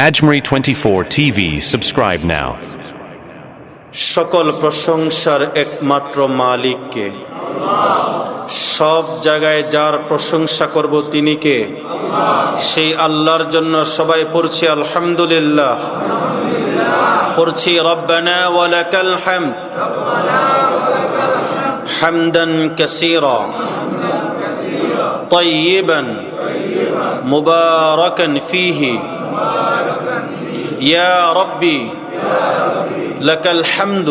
Ajmeri 24 TV. Subscribe now. সকল প্রশংসার একমাত্র মালিককে সব জায়গায় যার প্রশংসা করব তিনি কে সেই আল্লাহর জন্য সবাই পড়ছি আলহামদুলিল্লাহ পড়ছি রব্বানা ওয়ালাকাল হামদ হামদান কাসীরা طيبا مباركا فيه يا ربي لك الحمد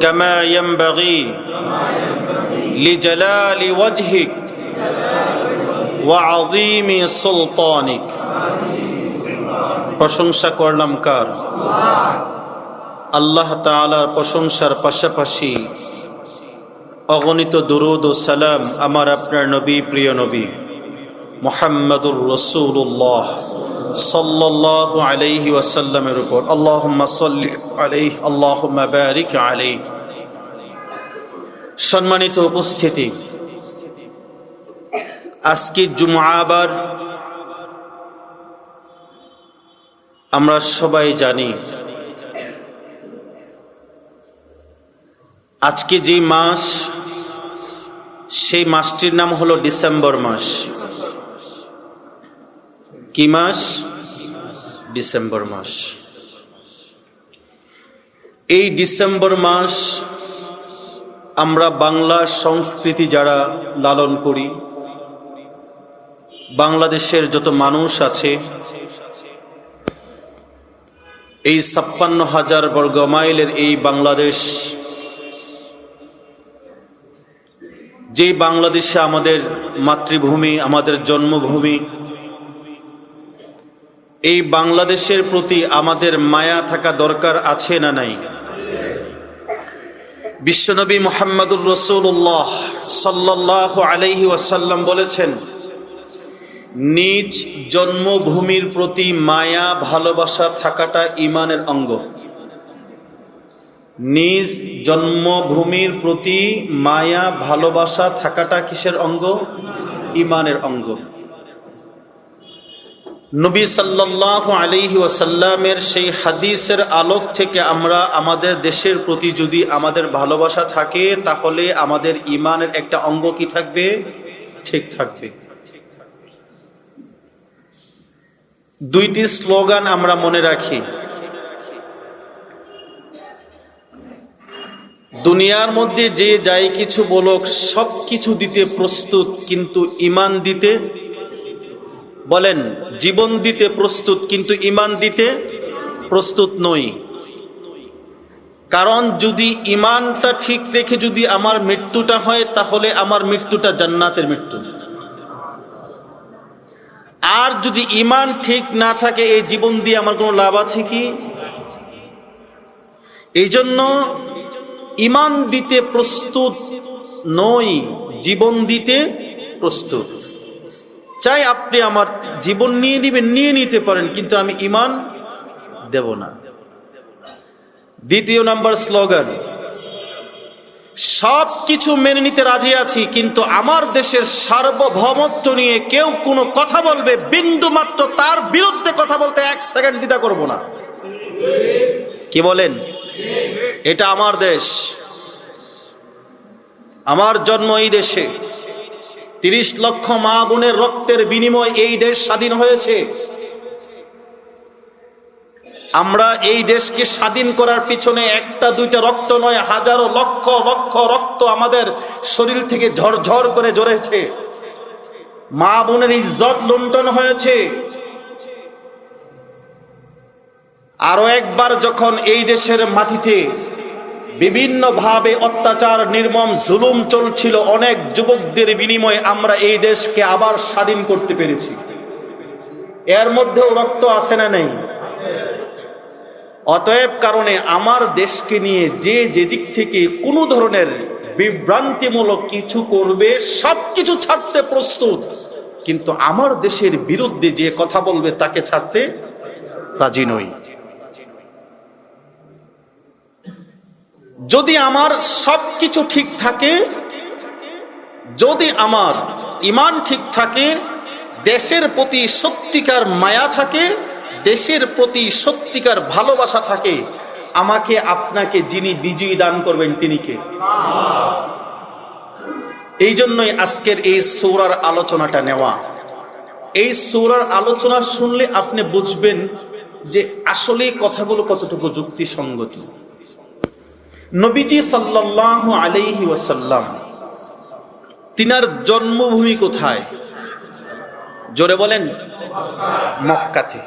كما ينبغي لجلال وجهك وعظيم سلطانك প্রশংসা করলাম কার আল্লাহ তাআলার প্রশংসার পাশাপাশি অগণিত দুরুদ ও সালাম আমার আপনার নবী প্রিয় নবী মোহাম্মদুর রসুল্লাহ সাল্লাল্লাহু আলাইহি ওয়াসাল্লামের উপর। আল্লাহুম্মা সাল্লি আলাইহি, আল্লাহুম্মা বারিক আলাইহি। সম্মানিত উপস্থিতি, আজকে জুমআবার আমরা সবাই জানি, আজকে যে মাস, সেই মাসটির নাম হলো ডিসেম্বর মাস। কি মাস? ডিসেম্বর মাস। এই ডিসেম্বর মাস আমরা বাংলা সংস্কৃতি যারা লালন করি, বাংলাদেশের যত মানুষ আছে, এই ছাপ্পান্ন হাজার বর্গ মাইলের এই বাংলাদেশ যে বাংলাদেশে আমাদের মাতৃভূমি, আমাদের জন্মভূমি এই বাংলাদেশের প্রতি আমাদের মায়া থাকা দরকার আছে না নাই? বিশ্বনবী মোহাম্মদুর রসুল্লাহ সাল্লাহ আলাইহি ওয়াসাল্লাম বলেছেন, নিজ জন্মভূমির প্রতি মায়া, ভালোবাসা থাকাটা ইমানের অঙ্গ। নিজ জন্মভূমির প্রতি মায়া, ভালোবাসা থাকাটা কিসের অঙ্গ? ইমানের অঙ্গ। নবী সাল্লাহ আলিহি ওয়াসাল্লামের সেই হাদিসের আলোক থেকে আমরা আমাদের দেশের প্রতি যদি আমাদের ভালোবাসা থাকে, তাহলে আমাদের ইমানের একটা অঙ্গ কি থাকবে? ঠিক থাকবে। দুইটি স্লোগান আমরা মনে রাখি। দুনিয়ার মধ্যে যে যাই কিছু বলুক সব কিছু দিতে প্রস্তুত, কিন্তু ইমান দিতে বলেন, জীবন দিতে প্রস্তুত, কিন্তু ইমান দিতে প্রস্তুত নই। কারণ যদি ইমানটা ঠিক রেখে যদি আমার মৃত্যুটা হয়, তাহলে আমার মৃত্যুটা জান্নাতের মৃত্যু। আর যদি ইমান ঠিক না থাকে, এই জীবন দিয়ে আমার কোনো লাভ আছে কি? এই জন্য ইমান দিতে প্রস্তুত নই, জীবন দিতে প্রস্তুত। চাই আপনি আমার জীবন নিয়ে নিবেন, নিয়ে নিতে পারেন, কিন্তু আমি ইমান দেব না। দ্বিতীয় নাম্বার স্লোগান সব কিছু মেনে নিতে রাজি আছি, কিন্তু আমার দেশের সার্বভৌমত্ব নিয়ে কেউ কোনো কথা বলবে বিন্দু মাত্র তার বিরুদ্ধে কথা বলতে এক সেকেন্ড দ্বিধা করব না। কি বলেন? এটা আমার দেশ। আমার জন্ম এই দেশে। তিরিশ লক্ষ মা বোনের রক্তের বিনিময় এই দেশ স্বাধীন হয়েছে। আমরা এই দেশকে স্বাধীন করার পিছনে একটা, দুইটা রক্ত নয়, হাজারো লক্ষ লক্ষ রক্ত আমাদের শরীর থেকে ঝরঝর করে ঝরেছে। মা বোনের ইজ্জত লুণ্ঠন হয়েছে। আরও একবার যখন এই দেশের মাটিতে বিভিন্নভাবে অত্যাচার, নির্মম, জুলুম চলছিল। অনেক যুবকদের বিনিময়ে আমরা এই দেশকে আবার স্বাধীন করতে পেরেছি। এর মধ্যেও রক্ত আছে না নেই? অতএব কারণে আমার দেশকে নিয়ে যে যেদিক থেকে কোনো ধরনের বিভ্রান্তিমূলক কিছু করবে সব কিছু ছাড়তে প্রস্তুত। কিন্তু আমার দেশের বিরুদ্ধে যে কথা বলবে, তাকে ছাড়তে রাজি নই। যদি আমার সব কিছু ঠিক থাকে, যদি আমার ইমান ঠিক থাকে, দেশের প্রতি সত্যিকার মায়া থাকে, দেশের প্রতি সত্যিকার ভালোবাসা থাকে, আমাকে আপনাকে যিনি বিজয়ী দান করবেন তিনি কে? এই জন্যই আজকের এই সৌরার আলোচনাটা নেওয়া। এই সৌরার আলোচনা শুনলে আপনি বুঝবেন যে আসলে কথাগুলো কতটুকু যুক্তিসঙ্গত। নবীজি সাল্লাল্লাহু আলাইহি ওয়াসাল্লাম, তিনার জন্মভূমি কোথায়? জোরে বলেন, মক্কাতে।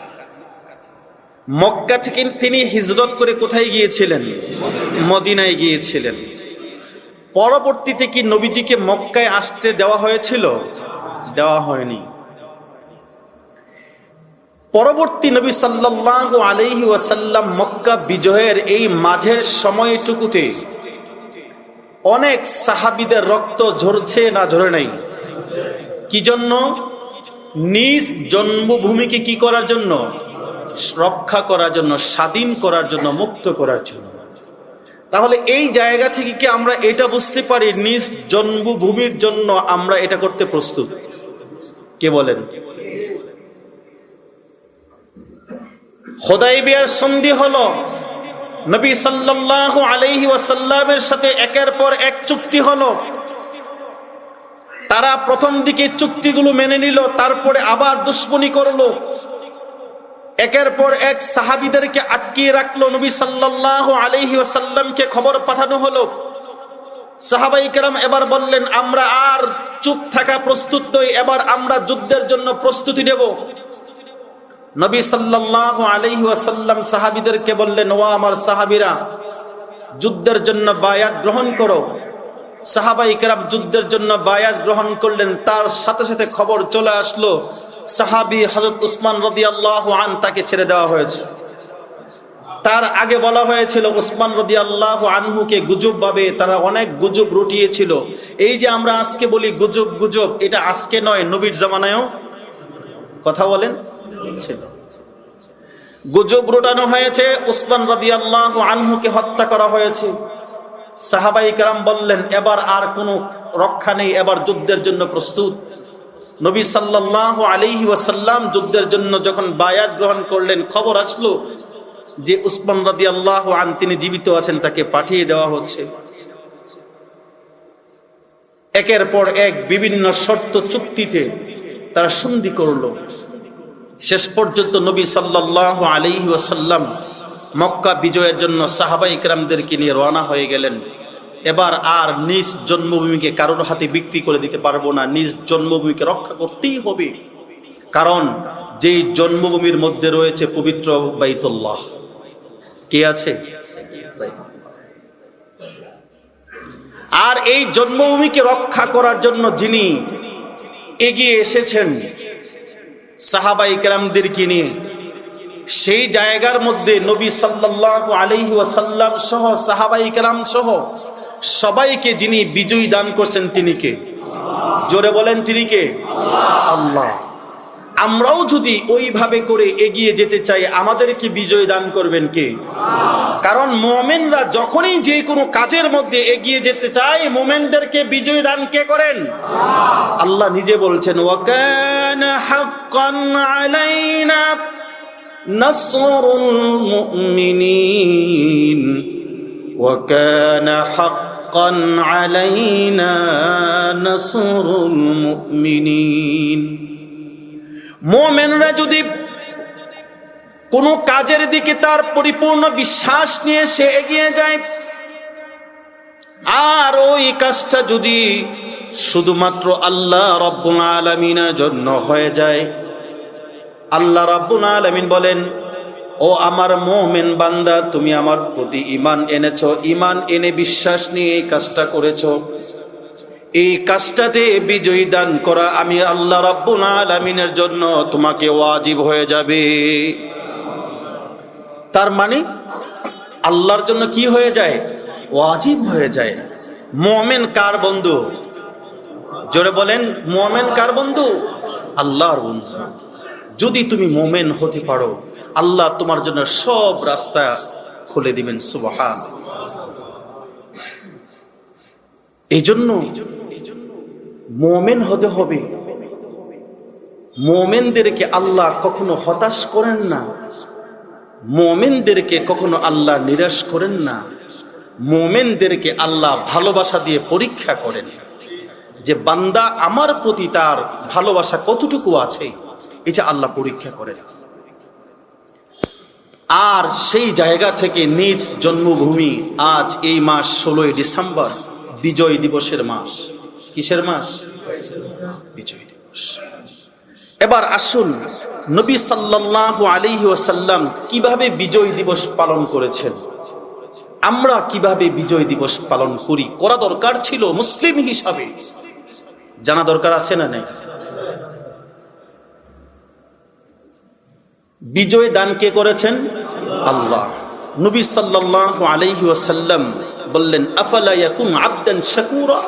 মক্কা থেকে তিনি হিজরত করে কোথায় গিয়েছিলেন? মদিনায় গিয়েছিলেন। পরবর্তীতে কি নবীজিকে মক্কায় আসতে দেওয়া হয়েছিল? দেওয়া হয়নি। পরবর্তী নবী সাল্লাল্লাহু আলাইহি ওয়াসাল্লাম মক্কা বিজয়ের এই মাঝের সময়টুকুতে অনেক সাহাবিদের রক্ত ঝরছে না ঝরে নাই। কি জন্য? নিজ জন্মভূমিকে কি করার জন্য? রক্ষা করার জন্য, স্বাধীন করার জন্য, মুক্ত করার জন্য। তাহলে এই জায়গা থেকে কি আমরা এটা বুঝতে পারি, নিজ জন্মভূমির জন্য আমরা এটা করতে প্রস্তুত? কে বলেন? হোদাইবিয়ার সন্ধি হলো। নবী সাল্লাল্লাহু আলাইহি ওয়াসাল্লামের সাথে একের পর এক চুক্তি হলো। তারা প্রথম দিকে চুক্তিগুলো মেনে নিল, তারপরে আবার দুশ্মনী করল। একের পর এক সাহাবিদেরকে আটকিয়ে রাখল, নবী সাল্লাল্লাহু আলাইহি ওয়াসাল্লামকে খবর পাঠানো হলো। সাহাবাই কেরাম এবার বললেন, আমরা আর চুপ থাকা প্রস্তুত নই, এবার আমরা যুদ্ধের জন্য প্রস্তুতি নেব। নবী সাল্লাল্লাহু আলাইহি ওয়াসাল্লাম সাহাবীদেরকে বললেন ও আমার সাহাবীরা, যুদ্ধের জন্য বায়াত গ্রহণ করো। সাহাবাই কেরাম যুদ্ধের জন্য বায়াত গ্রহণ করলেন, তার সাথে সাথে খবর চলে আসলো, সাহাবি হজরত উসমান রদি আল্লাহ আন তাকে ছেড়ে দেওয়া হয়েছে। তার আগে বলা হয়েছিল, উসমান রদি আল্লাহ আনহুকে গুজব ভাবে তারা অনেক গুজব রুটিয়েছিল। এই যে আমরা আজকে বলি গুজব গুজব, এটা আজকে নয়, নবীর জামানায়ও। কথা বলেন। ছিল। গুজব রোটানো হয়েছে, উসমান রাদি আল্লাহ আনহুকে হত্যা করা হয়েছে। সাহাবাই কারাম বললেন, এবার আর কোনো রক্ষা নেই, এবার যুদ্ধের জন্য প্রস্তুত। নবী সাল্লাল্লাহু আলাইহি ওয়াসাল্লাম যুদ্ধের জন্য যখন বায়াত গ্রহণ করলেন, খবর আসলো যে উসমান রাদি আল্লাহ আন, তিনি জীবিত আছেন, তাকে পাঠিয়ে দেওয়া হচ্ছে। একের পর এক বিভিন্ন শর্ত চুক্তিতে তারা সন্ধি করল। শেষ পর্যন্ত নবী সাল্লাহ আলাইহি ওয়াসাল্লাম মক্কা বিজয়ের জন্য সাহাবা ইকরামদেরকে নিয়ে রওনা হয়ে গেলেন। এবার আর নিজ জন্মভূমিকে কারোর হাতে বিক্রি করে দিতে পারব না, নিজ জন্মভূমিকে রক্ষা করতেই হবে। কারণ যেই জন্মভূমির মধ্যে রয়েছে পবিত্র বাইতুল্লাহ। কে আছে? আর এই জন্মভূমিকে রক্ষা করার জন্য যিনি এগিয়ে এসেছেন সাহাবাই কেরামদেরকে নিয়ে। সেই জায়গার মধ্যে নবী সাল্লাহ আলি ওয়াসাল্লাম সহ সাহাবাই কেরাম সহ সবাইকে যিনি বিজয়ী দান করছেন তিনি কে? জোরে বলেন তিনি কে? আল্লাহ। আমরাও যদি ওইভাবে করে এগিয়ে যেতে চাই, আমাদেরকে বিজয় দান করবেন কে? কারণ মোমেনরা যখনই যে কোনো কাজের মধ্যে এগিয়ে যেতে চায়, মোমেনদেরকে বিজয় দান কে করেন? আল্লাহ নিজে বলছেন আলাইনা নাসরুল মুমিনিন। মোমেনরা যদি কোনো কাজের দিকে তার পরিপূর্ণ বিশ্বাস নিয়ে সে এগিয়ে যায়, আর ওই কাজটা যদি শুধুমাত্র আল্লাহ রব্বুল আলমিনের জন্য হয়ে যায়, আল্লাহ রব্বুল আলমিন বলেন, ও আমার মোমেন বান্দা, তুমি আমার প্রতি ইমান এনেছ ইমান এনে বিশ্বাস নিয়ে এই কাজটা করেছ। এই কাজটাতে বিজয়ী দান করা আমি আল্লাহ রাব্বুল জন্য তোমাকে ওয়াজিব হয়ে যাবে। তার মানে আল্লাহর জন্য কি হয়ে যায়? ওয়াজিব হয়ে যায়। মোমেন কার বন্ধু? জোরে বলেন, মোমেন কার বন্ধু? আল্লাহর বন্ধু। যদি তুমি মোমেন হতে পারো, আল্লাহ তোমার জন্য সব রাস্তা খুলে দিবেন, সুবহান। এই জন্য মোমেন হতে হবে। মোমেনদেরকে আল্লাহ কখনো হতাশ করেন না। মোমেনদেরকে কখনো আল্লাহ নিরাশ করেন না। মোমেনদেরকে আল্লাহ ভালোবাসা দিয়ে পরীক্ষা করেন যে, বান্দা আমার প্রতি তার ভালোবাসা কতটুকু আছে? এটা আল্লাহ পরীক্ষা করেন। আর সেই জায়গা থেকে নিজ জন্মভূমি আজ এই মাস ষোলোই ডিসেম্বর, বিজয় দিবসের মাস। কিসের মাস? বিজয় দিবস। এবার আসুন নবী সাল্লাল্লাহু আলাইহি ওয়াসাল্লাম কীভাবে বিজয় দিবস পালন করেছেন? আমরা কীভাবে বিজয় দিবস পালন করি? করা দরকার ছিল মুসলিম হিসাবে। জানা দরকার আছে না নাই? বিজয় দান কে করেছেন? আল্লাহ। নবী সাল্লাল্লাহু আলাইহি ওয়াসাল্লাম বললেন, আফালা ইয়াকুন আবদান শাকুরা?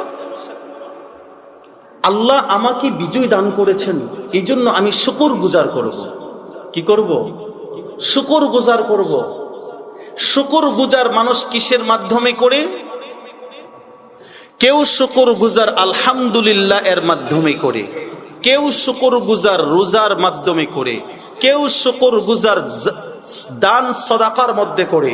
আল্লাহ আমাকে বিজয় দান করেছেন এই জন্য আমি শুকর গুজার করব। কি করব? শুকর গুজার করব। শুকর গুজার মানুষ কিসের মাধ্যমে করে? কেউ শুকর গুজার আলহামদুলিল্লাহ এর মাধ্যমে করে, কেউ শুকর গুজার রোজার মাধ্যমে করে, কেউ শুকর গুজার দান সদাকার মধ্যে করে,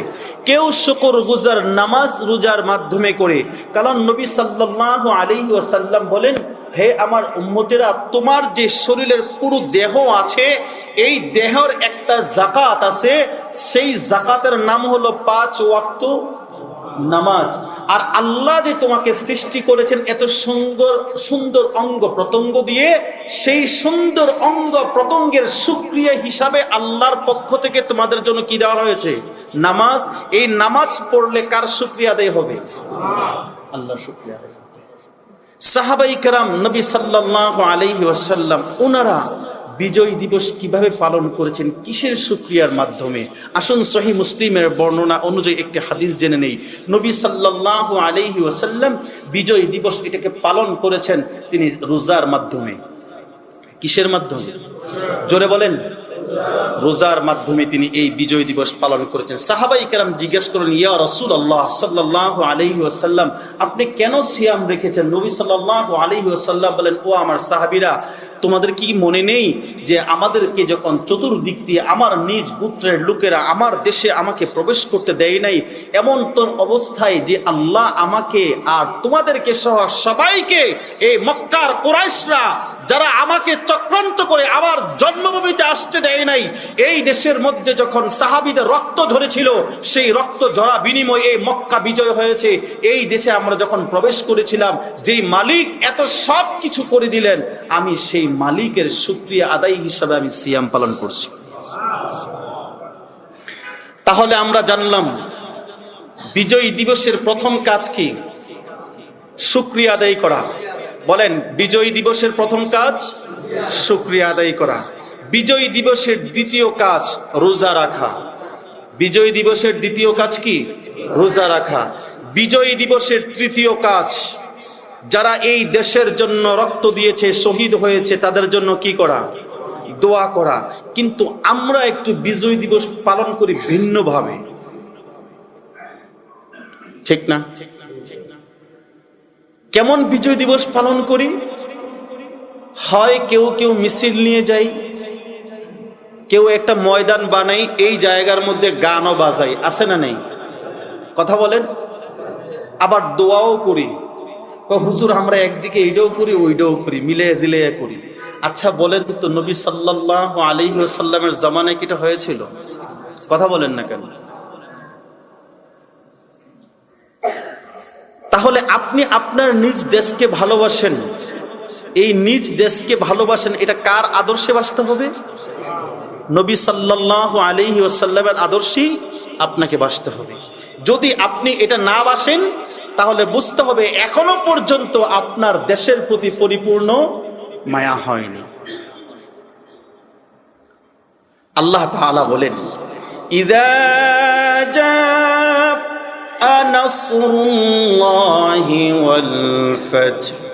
কেউ শুকর গুজার নামাজ রোজার মাধ্যমে করে। কারণ নবী সাল্লাল্লাহু আলাইহি ওয়াসাল্লাম বলেন হে আমার উম্মতেরা, তোমার যে শরীরের পুরো দেহ আছে, এই দেহের একটা জাকাত আছে। সেই জাকাতের নাম হলো পাঁচ ওয়াক্ত নামাজ। আর আল্লাহ যে তোমাকে সৃষ্টি করেছেন এত সুন্দর সুন্দর অঙ্গ প্রত্যঙ্গ দিয়ে, সেই সুন্দর অঙ্গ প্রত্যঙ্গের সুক্রিয়া হিসাবে আল্লাহর পক্ষ থেকে তোমাদের জন্য কি দেওয়া হয়েছে? নামাজ। এই নামাজ পড়লে কার সুক্রিয়া আদায় হবে? আদায়। হবে। সাহাবাই কারাম নবী সাল্লাল্লাহু আলাইহি ওয়াসাল্লাম ওনারা বিজয় দিবস কীভাবে পালন করেছেন, কিসের সুক্রিয়ার মাধ্যমে? আসুন সহি মুসলিমের বর্ণনা অনুযায়ী একটি হাদিস জেনে নেই। নবী সাল্লাল্লাহু আলাইহি ওয়াসাল্লাম বিজয় দিবস এটাকে পালন করেছেন তিনি রোজার মাধ্যমে। কিসের মাধ্যমে? জোরে বলেন। রোজার মাধ্যমে তিনি এই বিজয় দিবস পালন করেছেন। সাহাবাই কেরাম জিজ্ঞেস করেন ইয়া রসুল আল্লাহ সাল্লাহ আলহি আসাল্লাম আপনি কেন সিয়াম রেখেছেন? নবী সাল্লাহ আলহি আসাল্লাম বলেন, ও আমার সাহাবিরা তোমাদের কি মনে নেই যে আমাদেরকে যখন চতুর্দিক দিয়ে আমার নিজ গোত্রের লোকেরা আমার দেশে আমাকে প্রবেশ করতে দেয় নাই, এমন তোর অবস্থায় যে আল্লাহ আমাকে আর তোমাদেরকে সহ সবাইকে এই মক্কার কোরাইশরা যারা আমাকে চক্রান্ত করে আবার জন্মভূমিতে আসতে দেয় নাই, এই দেশের মধ্যে যখন সাহাবিদের রক্ত ধরেছিল, সেই রক্ত ঝরা বিনিময় এই মক্কা বিজয় হয়েছে। এই দেশে আমরা যখন প্রবেশ করেছিলাম, যেই মালিক এত সব কিছু করে দিলেন, আমি সেই মালিকের সুক্রিয়া আদায় হিসাবে আমি সিয়াম পালন করছি। তাহলে আমরা জানলাম, বিজয় দিবসের প্রথম কাজ কি? সুক্রিয়া আদায় করা। বলেন, বিজয় দিবসের প্রথম কাজ সুক্রিয়া আদায় করা। বিজয় দিবসের দ্বিতীয় কাজ, রোজা রাখা। বিজয় দিবসের দ্বিতীয় কাজ কি? রোজা রাখা। বিজয় দিবসের তৃতীয় কাজ যারা এই দেশের জন্য রক্ত দিয়েছে, শহীদ হয়েছে, তাদের জন্য কি করা? দোয়া করা। কিন্তু আমরা একটু বিজয় দিবস পালন করি ভিন্নভাবে। ঠিক না? কেমন বিজয় দিবস পালন করি? হয় কেউ কেউ মিছিল নিয়ে যাই, কেউ একটা ময়দান বানাই, এই জায়গার মধ্যে গানও বাজাই, আছে না নেই? কথা বলেন? আবার দোয়াও করি। হুজুর, আমরা একদিকে এইটাও করি, ওইটাও করি মিলে জিলে করি। আচ্ছা বলেন তো, নবী সাল্লাল্লাহু আলাইহি ওয়াসাল্লামের জামানায় কি এটা হয়েছিল? কথা বলেন না কেন? তাহলে আপনি আপনার নিজ দেশকে ভালোবাসেন। এই নিজ দেশকে ভালোবাসেন, এটা কার আদর্শে বাঁচতে হবে? নবী সাল্লাল্লাহু আলাইহি ওয়াসাল্লামের আদর্শেই আপনাকে বাঁচতে হবে যদি আপনি এটা না বাসেন তাহলে বুঝতে হবে এখনো পর্যন্ত আপনার দেশের প্রতি পরিপূর্ণ মায়া হয়নি আল্লাহ তাআলা বলেন ইদা জাআ নাসরুল্লাহি ওয়াল ফাতহ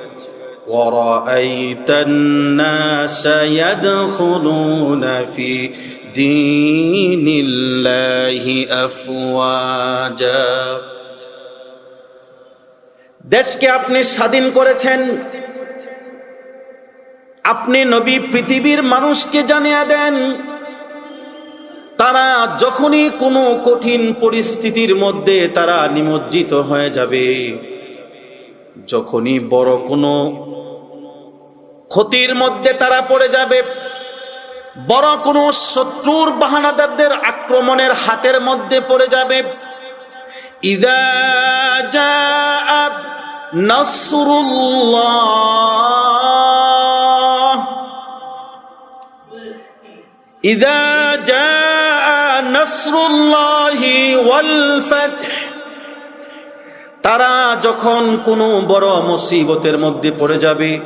ورأيت الناس يدخلون في دين الله أفواجا দেশকে আপনি স্বাধীন করেছেন আপনি নবী পৃথিবীর মানুষকে জানিয়ে দেন তারা যখনই কোনো কঠিন পরিস্থিতির মধ্যে তারা নিমজ্জিত হয়ে যাবে যখনই বড় কোনো ক্ষতির মধ্যে তারা পড়ে যাবে বড় কোনো শত্রুর বাহানাদারদের আক্রমণের হাতের মধ্যে পড়ে যাবে। নাসরুল্লাহ। নাসরুল্লাহি তারা যখন কোনো বড় মুসিবতের মধ্যে পড়ে যাবে,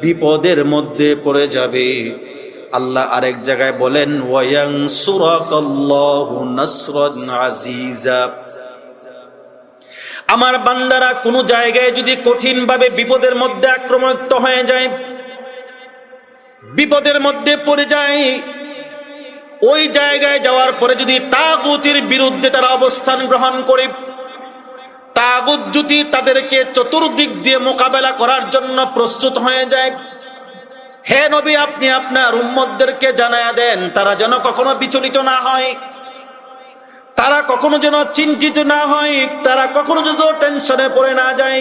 বিপদের মধ্যে পড়ে যাবে। আল্লাহ আরেক জায়গায় বলেন ওয়াং আজিজা। আমার বান্দারা কোনো জায়গায় যদি কঠিনভাবে বিপদের মধ্যে আক্রমণাক্ত হয়ে যায়, বিপদের মধ্যে পড়ে যায়, ওই জায়গায় যাওয়ার পরে যদি তাগুতির বিরুদ্ধে তারা অবস্থান গ্রহণ করে, তাগুত যদি তাদেরকে চতুর্দিক দিয়ে মোকাবেলা করার জন্য প্রস্তুত হয়ে যায় হে নবী, আপনি আপনার উম্মতদেরকে জানায়া দেন, তারা যেন কখনো বিচলিত না হয়। তারা কখনো যেন চিন্তিত না হয়, তারা কখনো যেন টেনশনে পড়ে না যায়।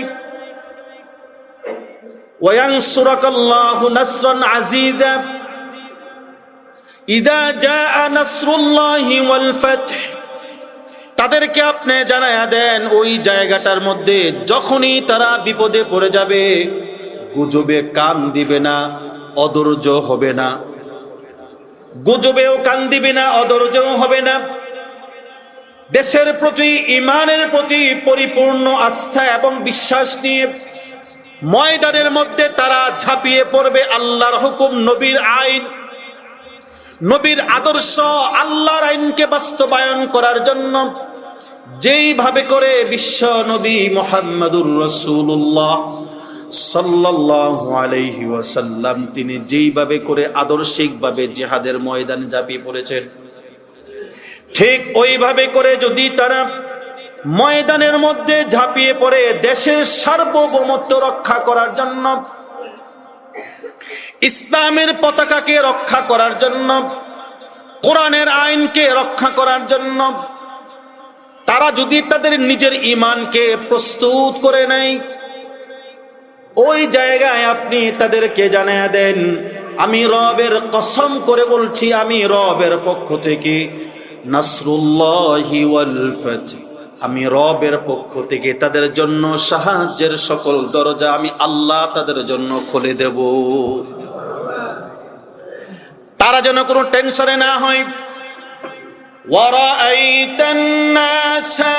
তাদেরকে আপনি জানায়া দেন, ওই জায়গাটার মধ্যে যখনই তারা বিপদে পড়ে যাবে, গুজবে কান দিবে না। অদর্য হবে না। গুজবেও কান দিবে না অদর্যও হবে না। দেশের প্রতি, ইমানের প্রতি পরিপূর্ণ আস্থা এবং বিশ্বাস নিয়ে ময়দানের মধ্যে তারা ঝাঁপিয়ে পড়বে আল্লাহর হুকুম, নবীর আইন। নবীর আদর্শ, আল্লাহর আইনকে বাস্তবায়ন করার জন্য যেইভাবে করে বিশ্ব নবী মোহাম্মদুর রসুল্লাহ ওয়াসাল্লাম তিনি যেইভাবে করে আদর্শিকভাবে জিহাদের ময়দানে ঝাঁপিয়ে পড়েছেন, ঠিক ওইভাবে করে যদি তারা ময়দানের মধ্যে ঝাঁপিয়ে পড়ে, দেশের সার্বভৌমত্ব রক্ষা করার জন্য, ইসলামের পতাকাকে রক্ষা করার জন্য, কোরআনের আইনকে রক্ষা করার জন্য, তারা যদি তাদের নিজের ইমানকে প্রস্তুত করে নেয় ওই জায়গায় আপনি তাদেরকে জানিয়ে দেন, আমি রবের কসম করে বলছি, আমি রবের পক্ষ থেকে নাসরুল্লাহি আমি রবের পক্ষ থেকে তাদের জন্য সাহায্যের সকল দরজা আমি আল্লাহ তাদের জন্য খুলে দেব। তারা যেন কোনো টেনশনে না হয়। ওয়ারা আইতান্নাসা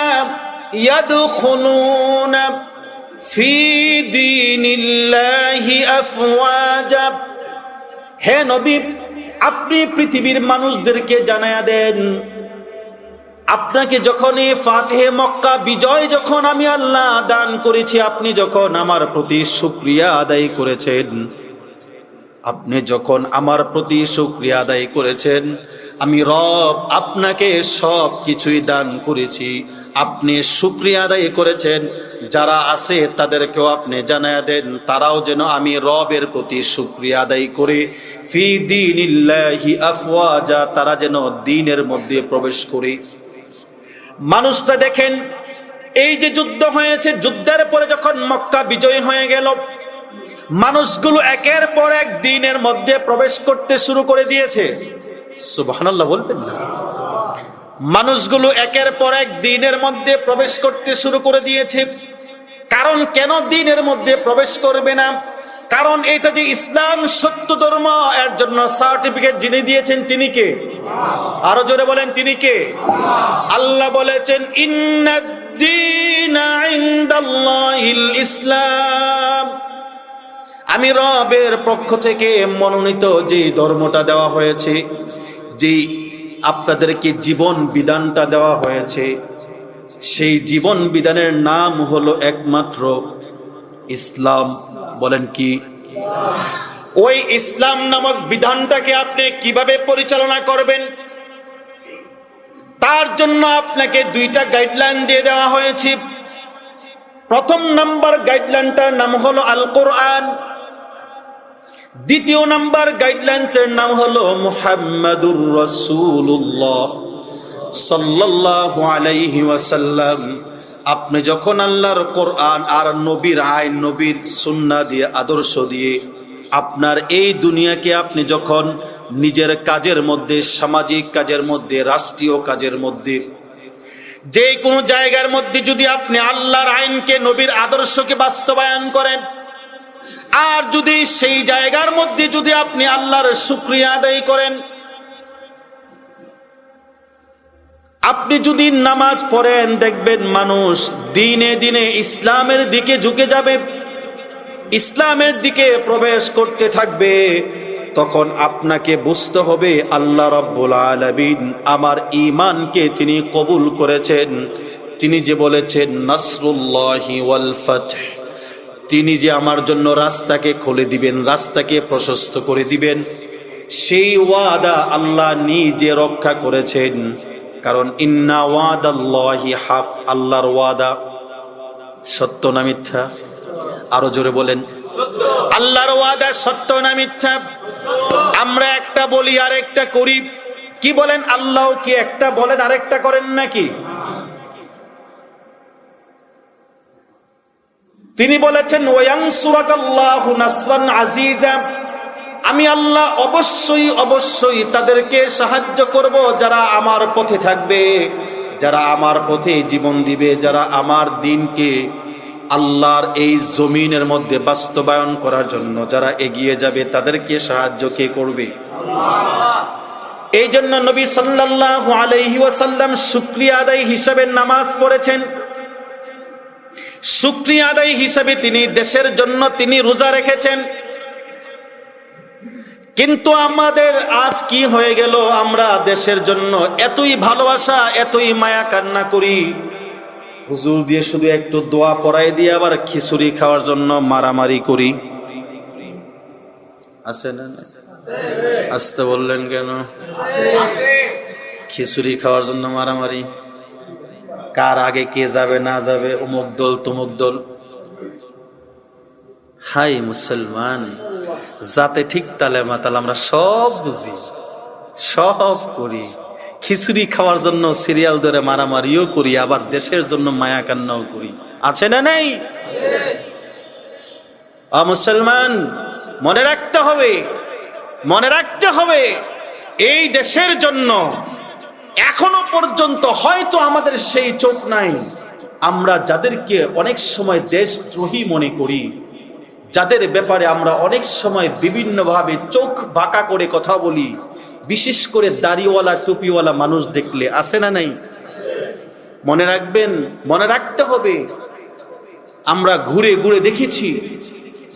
ইয়াদখুলুনা ফি দিনিল্লাহি আফওয়াজা। হে নবী, আপনি পৃথিবীর মানুষদেরকে জানায়া দেন। আপনাকে যখন এ ফাতে মক্কা বিজয় যখন আমি আল্লাহ দান করেছি, আপনি যখন আমার প্রতি সুক্রিয়া আদায় করেছেন, আপনি যখন আমার প্রতি সুক্রিয়া আদায় করেছেন, আমি রব আপনাকে সব কিছুই দান করেছি। আপনি শুক্রিয়া আদায় করেছেন। যারা আছে, তাদেরকেও আপনি জানায় দেন। তারাও যেন আমি রবের প্রতি শুক্রিয়া আদায় করে। ফি দিনিল্লাহি আফওয়াজা, তারা যেন দিনের মধ্যে প্রবেশ করে। মানুষটা দেখেন, এই যে যুদ্ধ হয়েছে, যুদ্ধের পরে যখন মক্কা বিজয়ী হয়ে গেল, মানুষগুলো একের পর এক দিনের মধ্যে প্রবেশ করতে শুরু করে দিয়েছে। সুবহানাল্লাহ বলবেন না। মানুষগুলো একের পর এক দিনের মধ্যে প্রবেশ করতে শুরু করে দিয়েছে। কারণ কেন দিনের মধ্যে প্রবেশ করবে না? কারণ এটা যে ইসলাম সত্য ধর্ম, এর জন্য সার্টিফিকেট যিনি দিয়েছেন তিনি কে? আরও জোরে বলেন, তিনি কে? আল্লাহ বলেছেন ইসলাম। আমি রবের পক্ষ থেকে মনোনীত যে ধর্মটা দেওয়া হয়েছে যে আপনাদেরকে জীবন বিধানটা দেওয়া হয়েছে। সেই জীবন বিধানের নাম হলো একমাত্র ইসলাম। বলেন কি? ওই ইসলাম নামক বিধানটাকে আপনি কীভাবে পরিচালনা করবেন? তার জন্য আপনাকে দুইটা গাইডলাইন দিয়ে দেওয়া হয়েছে। প্রথম নাম্বার গাইডলাইনটার নাম হলো আল কোরআন দ্বিতীয় নাম্বার গাইডলাইন্সের নাম হলো মুহাম্মাদুর রসুল্লাহ সাল্লাল্লাহু আলাইহি ওয়াসাল্লাম। আপনি যখন আল্লাহর কোরআন আর নবীর আইন, নবীর সুন্না দিয়ে আদর্শ দিয়ে আপনার এই দুনিয়াকে আপনি যখন নিজের কাজের মধ্যে, সামাজিক কাজের মধ্যে, রাষ্ট্রীয় কাজের মধ্যে যে কোনো জায়গার মধ্যে যদি আপনি আল্লাহর আইনকে, নবীর আদর্শকে বাস্তবায়ন করেন আর যদি সেই জায়গার মধ্যে যদি আপনি আল্লাহর শুক্রিয়া আদায় করেন, আপনি যদি নামাজ পড়েন, দেখবেন মানুষ দিনে দিনে ইসলামের দিকে ঝুঁকে যাবে, ইসলামের দিকে প্রবেশ করতে থাকবে, তখন আপনাকে বুঝতে হবে আল্লাহ রব্বুল আলামিন আমার ঈমানকে তিনি কবুল করেছেন। তিনি যে বলেছেন, নাসরুল্লাহি ওয়াল ফাতহ। তিনি যে আমার জন্য রাস্তাকে খুলে দিবেন, রাস্তাকে প্রশস্ত করে দিবেন, সেই ওয়াদা আল্লাহ নিজে রক্ষা করেছেন। কারণ ইন্না ওয়াদাল্লাহি হাক, আল্লাহর ওয়াদা। সত্য না মিথ্যা? আরও জোরে বলেন। আল্লাহর ওয়াদা সত্য না মিথ্যা? আমরা একটা বলি আর একটা করি। কি বলেন? আল্লাহ কি একটা বলেন, আরেকটা করেন নাকি? তিনি বলেছেন ওয়াংসুরাকাল্লাহু নাসরান আজিজা আমি আল্লাহ অবশ্যই অবশ্যই তাদেরকে সাহায্য করব যারা আমার পথে থাকবে, যারা আমার পথে জীবন দিবে, যারা আমার দিনকে আল্লাহর এই জমিনের মধ্যে বাস্তবায়ন করার জন্য যারা এগিয়ে যাবে, তাদেরকে সাহায্য কে করবে? এই জন্য নবী সাল্লাল্লাহু আলাইহি ওয়াসাল্লাম শুকরিয়া আদায় হিসাবে নামাজ পড়েছেন। শুক্রিয়া আদায় হিসেবে তিনি দেশের জন্য তিনি রোজা রেখেছেন। কিন্তু আমাদের আজ কি হয়ে গেল? আমরা দেশের জন্য এতই ভালোবাসা, এতই মায়া কান্না করি। হুজুর দিয়ে শুধু একটু দোয়া পড়াই দিয়ে আবার খিচুড়ি খাওয়ার জন্য মারামারি করি। আছে না? আসতে বললেন কেন? খিচুড়ি খাওয়ার জন্য মারামারি। কার আগে কে যাবে, না যাবে, অমুক দল, তমুক দল। হাই মুসলমান, যাতে ঠিক তালে মাতাল আমরা সব বুঝি, সব করি। খিচুড়ি খাওয়ার জন্য সিরিয়াল ধরে মারামারিও করি, আবার দেশের জন্য মায়া কান্নাও করি। আছে না নেই? মুসলমান, মনে রাখতে হবে, মনে রাখতে হবে, এই দেশের জন্য এখনও পর্যন্ত হয়তো আমাদের সেই চোখ নাই। আমরা যাদেরকে অনেক সময় দেশদ্রোহী মনে করি, যাদের ব্যাপারে আমরা অনেক সময় বিভিন্নভাবে চোখ বাঁকা করে কথা বলি, বিশেষ করে দাড়িওয়ালা, টুপিওয়ালা মানুষ দেখলে আসে না নাই? মনে রাখবেন, মনে রাখতে হবে, আমরা ঘুরে ঘুরে দেখেছি,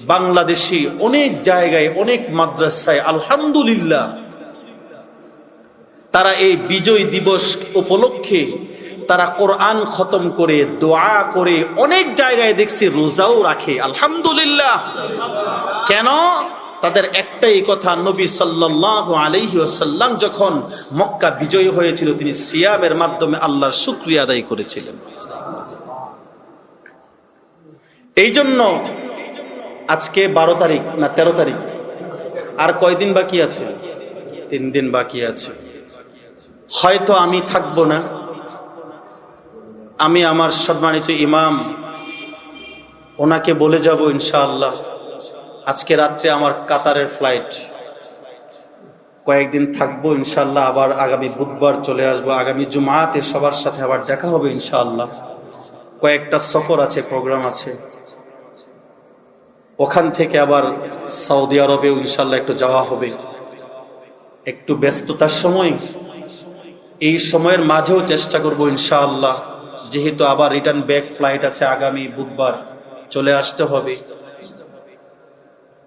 বাংলাদেশি অনেক জায়গায়, অনেক মাদ্রাসায়, আলহামদুলিল্লাহ তারা এই বিজয় দিবস উপলক্ষে তারা কোরআন খতম করে, দোয়া করে, অনেক জায়গায় দেখছি রোজাও রাখে। আলহামদুলিল্লাহ। কেন? তাদের একটাই কথা, নবী সাল্লাল্লাহু আলাইহি ওয়াসাল্লাম যখন মক্কা বিজয় হয়েছিল, তিনি সিয়ামের মাধ্যমে আল্লাহর শুক্রিয়া আদায় করেছিলেন। এই জন্য আজকে বারো তারিখ না তেরো তারিখ, আর কয়দিন বাকি আছে? তিন দিন বাকি আছে। হয়তো আমি থাকব না। আমি আমার সম্মানিত ইমাম, ওনাকে বলে যাব ইনশাআল্লাহ। আজকে রাত্রে আমার কাতারের ফ্লাইট। কয়েকদিন থাকব ইনশাআল্লাহ, আবার আগামী বুধবার চলে আসব। আগামী জুমাতে সবার সাথে আবার দেখা হবে ইনশাআল্লাহ। কয়েকটা সফর আছে, প্রোগ্রাম আছে। ওখান থেকে আবার সৌদি আরবেও ইনশাল্লাহ একটু যাওয়া হবে। একটু ব্যস্ততার সময় এই সময়ের মাঝেও চেষ্টা করব ইনশাআল্লাহ। যেহেতু আবার রিটার্ন ব্যাক ফ্লাইট আছে আগামী বুধবার, চলে আসতে হবে।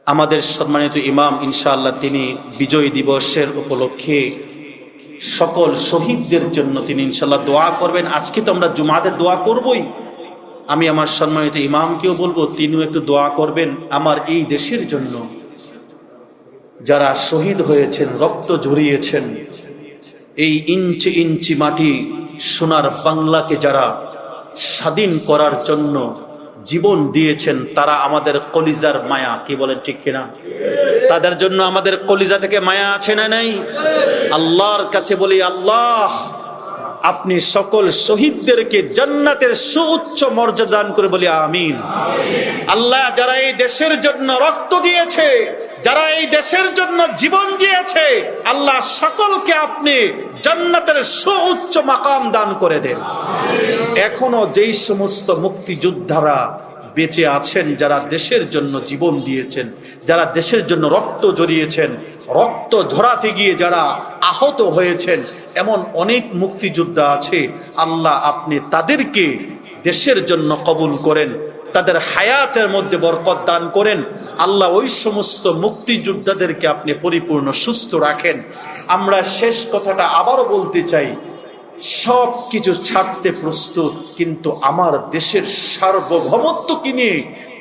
আমাদের সম্মানিত ইমাম, ইনশাআল্লাহ, তিনি বিজয় দিবসের উপলক্ষে সকল শহীদদের জন্য তিনি ইনশাল্লাহ দোয়া করবেন। আজকে তো আমরা জুমাদের দোয়া করবই। আমি আমার সম্মানিত ইমামকেও বলব, তিনিও একটু দোয়া করবেন আমার এই দেশের জন্য। যারা শহীদ হয়েছেন, রক্ত ঝরিয়েছেন এই ইঞ্চি ইঞ্চি মাটি সোনার বাংলাকে যারা স্বাধীন করার জন্য জীবন দিয়েছেন, তারা আমাদের কলিজার মায়া, কি বলেন ঠিক কিনা? তাদের জন্য আমাদের কলিজা থেকে মায়া আছে না নাই? আল্লাহর কাছে বলি, আল্লাহ! আপনি সকল শহীদদেরকে জান্নাতের সুউচ্চ মর্যাদা দান করে বলি, আমিন। আল্লাহ যারা এই দেশের জন্য রক্ত দিয়েছে, যারা এই দেশের জন্য জীবন দিয়েছে, আল্লাহ সকলকে আপনি জান্নাতের সুউচ্চ মাকাম দান করে দেন। এখনও যেই সমস্ত মুক্তিযোদ্ধারা বেঁচে আছেন, যারা দেশের জন্য জীবন দিয়েছেন, যারা দেশের জন্য রক্ত জড়িয়েছেন, রক্ত ঝরাতে গিয়ে যারা আহত হয়েছেন। এমন অনেক মুক্তিযোদ্ধা আছে, আল্লাহ আপনি তাদেরকে দেশের জন্য কবুল করেন, তাদের হায়াতের মধ্যে বরকত দান করেন। আল্লাহ ওই সমস্ত মুক্তিযোদ্ধাদেরকে আপনি পরিপূর্ণ সুস্থ রাখেন। আমরা শেষ কথাটা আবারও বলতে চাই, সব কিছু ছাড়তে প্রস্তুত, কিন্তু আমার দেশের সার্বভৌমত্বকে নিয়ে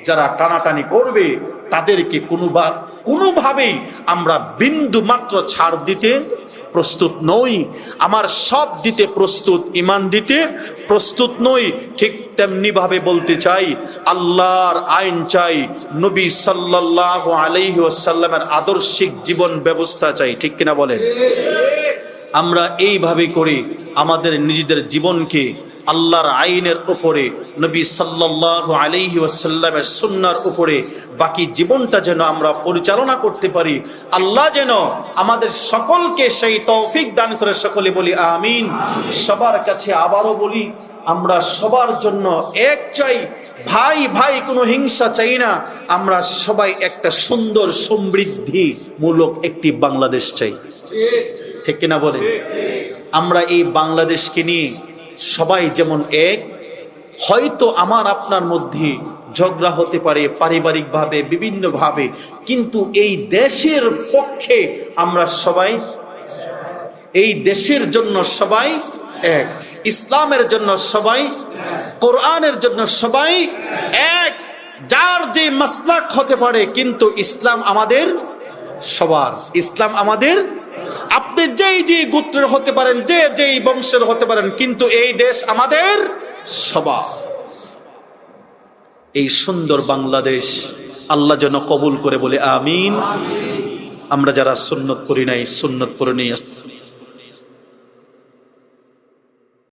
যারা টানাটানি করবে, তাদেরকে কোনো বা কোনোভাবেই আমরা বিন্দু মাত্র ছাড় দিতে প্রস্তুত নই। আমার সব দিতে প্রস্তুত ইমান দিতে প্রস্তুত নই। ঠিক তেমনি ভাবে বলতে চাই, আল্লাহর আইন চাই, নবী সাল্লাহ আলাইহি ওয়াসাল্লামের আদর্শিক জীবন ব্যবস্থা চাই। ঠিক কিনা বলেন? আমরা এইভাবে করে আমাদের নিজেদের জীবনকে আল্লাহর আইনের উপরে, নবী সাল্লাহ আলাইহি ওয়াসাল্লামের সুন্নার উপরে বাকি জীবনটা যেন আমরা পরিচালনা করতে পারি। আল্লাহ যেন আমাদের সকলকে সেই তৌফিক দান করে সকলে বলি, আমিন। সবার কাছে আবারও বলি, আমরা সবার জন্য এক চাই, ভাই ভাই, কোনো হিংসা চাই না। আমরা সবাই একটা সুন্দর সমৃদ্ধি মূলক একটি বাংলাদেশ চাই। ঠিক কিনা বলে আমরা এই বাংলাদেশকে নিয়ে সবাই যেমন এক, হয়তো আমার আপনার মধ্যে ঝগড়া হতে পারে পারিবারিকভাবে, বিভিন্নভাবে, কিন্তু এই দেশের পক্ষে আমরা সবাই, এই দেশের জন্য সবাই এক, ইসলামের জন্য সবাই, কোরআনের জন্য সবাই এক। যার যে মাসলাক হতে পারে, কিন্তু ইসলাম আমাদের সবার। ইসলাম আমাদের, আপনি যেই যে গোত্রের হতে পারেন, যে যেই বংশের হতে পারেন, কিন্তু এই দেশ আমাদের সবার। এই সুন্দর বাংলাদেশ আল্লাহ যেন কবুল করে বলে আমিন। আমরা যারা সুন্নত করি নাই, সুন্নত করে নিয়ে